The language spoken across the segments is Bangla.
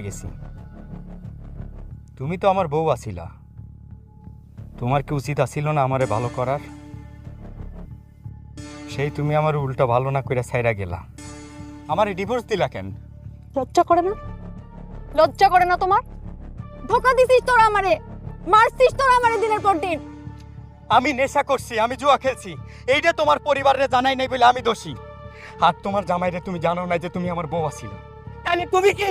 গেছি। তুমি তো আমার বউ আছিলা তোমার কি উচিত আসিল না আমারে ভালো করার? সেই তুমি আমার উল্টা ভালো না কইরা ছাইরা গেলা। আমারে ডিভোর্স দিলা কেন? লজ্জা করে না? লজ্জা করে না তোমার? ধোকা দিছিস তোরা আমারে। মারছিস তোরা আমারে দিনের পর দিন। আমি নেশা করছি আমি জুয়া খেলছি। এইটা তোমার পরিবারে জানাই নাই বলে আমি দোষী। আর তোমার জামাইরে তুমি জানো না যে তুমি আমার বউ আছিল তাহলে তুমি কি?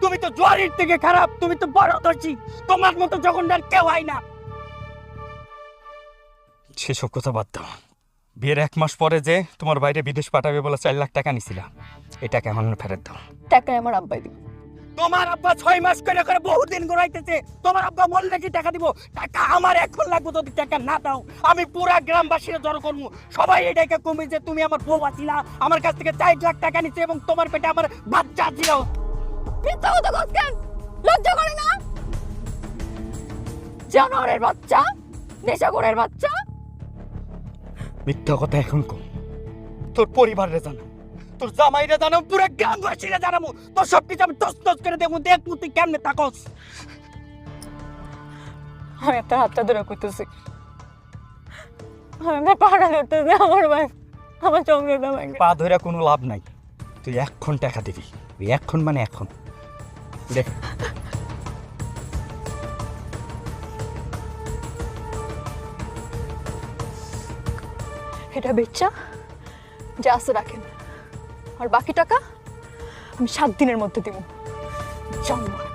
তুমি তো জোয়ারির থেকে খারাপ তুমি তো বড় দোষী। তোমার মতো জগন্নার কেউ হয় না। সেসব কথা বাদ দাও। বিয়ের এক মাস পরে যে তোমার বাইরে বিদেশ পাঠাবে বলে চার লাখ টাকা নিছিলা এটা কেমন ফেরত দাও। টাকায় আমার আব্বাই দিবে। তোমার আব্বা ছয় মাস করে করে বহুদিন ঘুরাইতেছে। তোমার আব্বা বললে কি টাকা দিব? টাকা আমার এখন লাগবে যদি টাকা না দাও। আমি পুরা গ্রামবাসীরা জড়ো করব। সবাই এটাকে কমে যে তুমি আমার বউ আছিলা আমার কাছ থেকে চার লাখ টাকা নিচ্ছে এবং তোমার পেটে আমার বাচ্চা ছিল মিথ্যা কথা কস লজ্জা করে না? জানোয়ারের বাচ্চা? নেশাখোরের বাচ্চা? মিথ্যা কথা এখন কম। তোর পরিবারে জানো। তোর জামাইরা জানো পুরা গ্রামবাসীরা জানাব। তোর সব কিছু আমি টস টস করে দেখব দেখব তুই কেমনে থাকস আমি আপনার হাতটা ধরে করতেছি আমি আপনার পাহাড়া ধরতেছি আমার ভাই। আমার চোখের দাম পা ধরে কোনো লাভ নাই। তুই এক্ষণ টাকা দিবি। এক্ষণ মানে এখন দেখ। এটা বেচা, যা আছে রাখেন। আর বাকি টাকা আমি সাত দিনের মধ্যে দিব। জন্ম